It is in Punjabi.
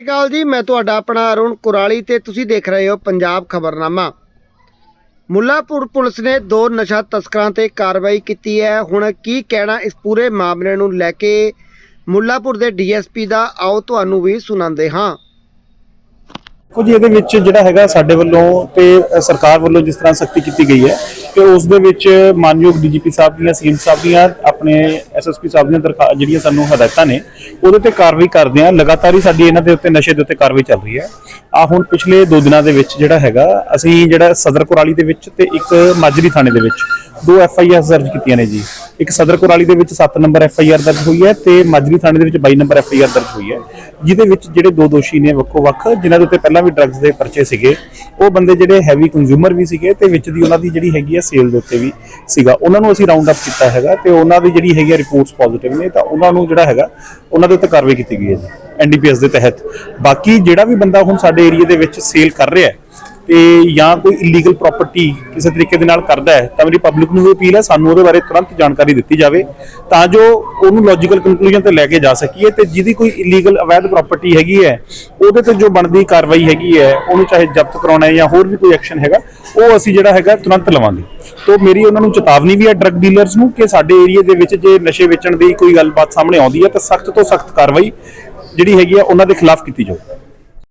ਸਤਿ ਸ਼੍ਰੀ ਅਕਾਲ ਜੀ, ਮੈਂ ਤੁਹਾਡਾ ਆਪਣਾ ਅਰੁਣ ਕੁਰਾਲੀ ਤੇ ਤੁਸੀਂ ਦੇਖ ਰਹੇ ਹੋ ਪੰਜਾਬ ਖਬਰਨਾਮਾ। ਮੁੱਲਾਪੁਰ ਪੁਲਿਸ ਨੇ ਦੋ ਨਸ਼ਾ ਤਸਕਰਾਂ ਤੇ ਕਾਰਵਾਈ ਕੀਤੀ ਹੈ। ਹੁਣ ਕੀ ਕਹਿਣਾ ਇਸ ਪੂਰੇ ਮਾਮਲੇ ਨੂੰ ਲੈ ਕੇ ਮੁੱਲਾਪੁਰ ਦੇ ਡੀਐਸਪੀ ਦਾ, ਆਓ ਤੁਹਾਨੂੰ ਵੀ ਸੁਣਾਉਂਦੇ ਹਾਂ। ਕੁਝ ਇਹਦੇ ਵਿੱਚ ਜਿਹੜਾ ਹੈਗਾ ਸਾਡੇ ਵੱਲੋਂ ਤੇ ਸਰਕਾਰ ਵੱਲੋਂ ਜਿਸ ਤਰ੍ਹਾਂ ਸਖਤੀ ਕੀਤੀ ਗਈ ਹੈ ਕਿ ਉਸ ਦੇ ਵਿੱਚ ਮਾਨਯੋਗ ਡੀਜੀਪੀ ਸਾਹਿਬ ਦੀਆਂ, ਸੀਐਮ ਸਾਹਿਬ ਦੀਆਂ, ਆਪਣੇ ਐਸਐਸਪੀ ਸਾਹਿਬ ਦੀਆਂ ਦਰਖਾ, ਜਿਹੜੀਆਂ ਸਾਨੂੰ ਹਦਾਇਤਾਂ ਨੇ, ਉਹਦੇ ਤੇ ਕਾਰਵਾਈ ਕਰਦੇ ਆ ਲਗਾਤਾਰ ਹੀ ਸਾਡੀ ਇਹਨਾਂ ਦੇ ਉੱਤੇ, ਨਸ਼ੇ ਦੇ ਉੱਤੇ ਕਾਰਵਾਈ ਚੱਲ ਰਹੀ ਹੈ। ਆ ਹੁਣ ਪਿਛਲੇ 2 ਦਿਨਾਂ ਦੇ ਵਿੱਚ ਜਿਹੜਾ ਹੈਗਾ, ਅਸੀਂ ਜਿਹੜਾ ਸਦਰ ਕੁਰਾਲੀ ਦੇ ਵਿੱਚ ਤੇ ਇੱਕ ਮਾਜਰੀ ਥਾਣੇ ਦੇ ਵਿੱਚ ਦੋ ਐਫ ਆਈ ਆਰ ਦਰਜ ਕੀਤੀਆਂ ਨੇ ਜੀ। ਇੱਕ ਸਦਰ ਕੁਰਾਲੀ ਦੇ ਵਿੱਚ 7 ਨੰਬਰ ਐਫ ਆਈ ਆਰ ਦਰਜ ਹੋਈ ਹੈ ਤੇ ਮਾਜਰੀ ਥਾਣੇ ਦੇ ਵਿੱਚ 22 ਨੰਬਰ ਐਫ ਆਈ ਆਰ ਦਰਜ ਹੋਈ ਹੈ, ਜਿਹਦੇ ਵਿੱਚ ਜਿਹੜੇ ਦੋ ਦੋਸ਼ੀ ਨੇ ਵੱਖੋ ਵੱਖ, ਜਿਨ੍ਹਾਂ ਦੇ ਉੱਤੇ ਪਹਿਲਾਂ ਵੀ ਡਰੱਗਸ ਦੇ ਪਰਚੇ ਸੀਗੇ, ਉਹ ਬੰਦੇ ਜਿਹੜੇ ਹੈਵੀ ਕੰਜ਼ਿਊਮਰ ਵੀ ਸੀਗੇ ਤੇ ਵਿੱਚ ਦੀ ਉਹਨਾਂ ਦੀ ਜਿਹੜੀ ਹੈਗੀ ਆ ਸੇਲ ਦੇ ਉੱਤੇ ਵੀ ਸੀਗਾ। ਉਹਨਾਂ ਨੂੰ ਅਸੀਂ ਰਾਉਂਡ ਅਪ ਕੀਤਾ ਹੈਗਾ ਤੇ ਉਹਨਾਂ ਦੀ ਜਿਹੜੀ ਹੈਗੀ ਆ ਰਿਪੋਰਟਸ ਪੋਜ਼ਿਟਿਵ ਨੇ, ਤਾਂ ਉਹਨਾਂ ਨੂੰ ਜਿਹੜਾ ਹੈਗਾ, ਉਹਨਾਂ ਦੇ ਉੱਤੇ ਕਾਰਵਾਈ ਕੀਤੀ ਗਈ ਹੈ ਜੀ ਐਨਡੀਪੀਐਸ ਦੇ ਤਹਿਤ। ਬਾਕੀ ਜਿਹੜਾ ਵੀ ਬੰਦਾ ਹੁਣ ਸਾਡੇ ਏਰੀਆ ਦੇ ਵਿੱਚ ਸੇਲ ਕਰ ਰਿਹਾ ਹੈ ਤੇ ਜਾਂ ਕੋਈ ਇਲੀਗਲ ਪ੍ਰਾਪਰਟੀ ਕਿਸੇ ਤਰੀਕੇ ਦੇ ਨਾਲ ਕਰਦਾ ਹੈ, ਤਾਂ ਮੇਰੀ ਪਬਲਿਕ ਨੂੰ ਵੀ ਅਪੀਲ ਹੈ, ਸਾਨੂੰ ਉਹਦੇ ਬਾਰੇ ਤੁਰੰਤ ਜਾਣਕਾਰੀ ਦਿੱਤੀ ਜਾਵੇ, ਤਾਂ ਜੋ ਉਹਨੂੰ ਲੌਜੀਕਲ ਕਨਕਲੂਜਨ ਤੇ ਲੈ ਕੇ ਜਾ ਸਕੀਏ ਤੇ ਜਿਹਦੀ ਕੋਈ ਇਲੀਗਲ ਅਵੈਧ ਪ੍ਰਾਪਰਟੀ ਹੈਗੀ ਹੈ, ਉਹਦੇ ਤੇ ਜੋ ਬਣਦੀ ਕਾਰਵਾਈ ਹੈਗੀ ਹੈ, ਉਹਨੂੰ ਚਾਹੇ ਜ਼ਬਤ ਕਰਾਉਣਾ ਹੈ ਜਾਂ ਹੋਰ ਵੀ ਕੋਈ ਐਕਸ਼ਨ ਹੈਗਾ, ਉਹ ਅਸੀਂ ਜਿਹੜਾ ਹੈਗਾ ਤੁਰੰਤ ਲਵਾਂਗੇ। ਤੋਂ ਮੇਰੀ ਉਹਨਾਂ ਨੂੰ ਚੇਤਾਵਨੀ ਵੀ ਹੈ ਡਰੱਗ ਡੀਲਰਸ ਨੂੰ ਕਿ ਸਾਡੇ ਏਰੀਆ ਦੇ ਵਿੱਚ ਜੇ ਨਸ਼ੇ ਵੇਚਣ ਦੀ ਕੋਈ ਗੱਲਬਾਤ ਸਾਹਮਣੇ ਆਉਂਦੀ ਹੈ, ਤਾਂ ਸਖਤ ਤੋਂ ਸਖਤ ਕਾਰਵਾਈ ਜਿਹੜੀ ਹੈਗੀ ਆ ਉਹਨਾਂ ਦੇ ਖਿਲਾਫ ਕੀਤੀ ਜਾਊ।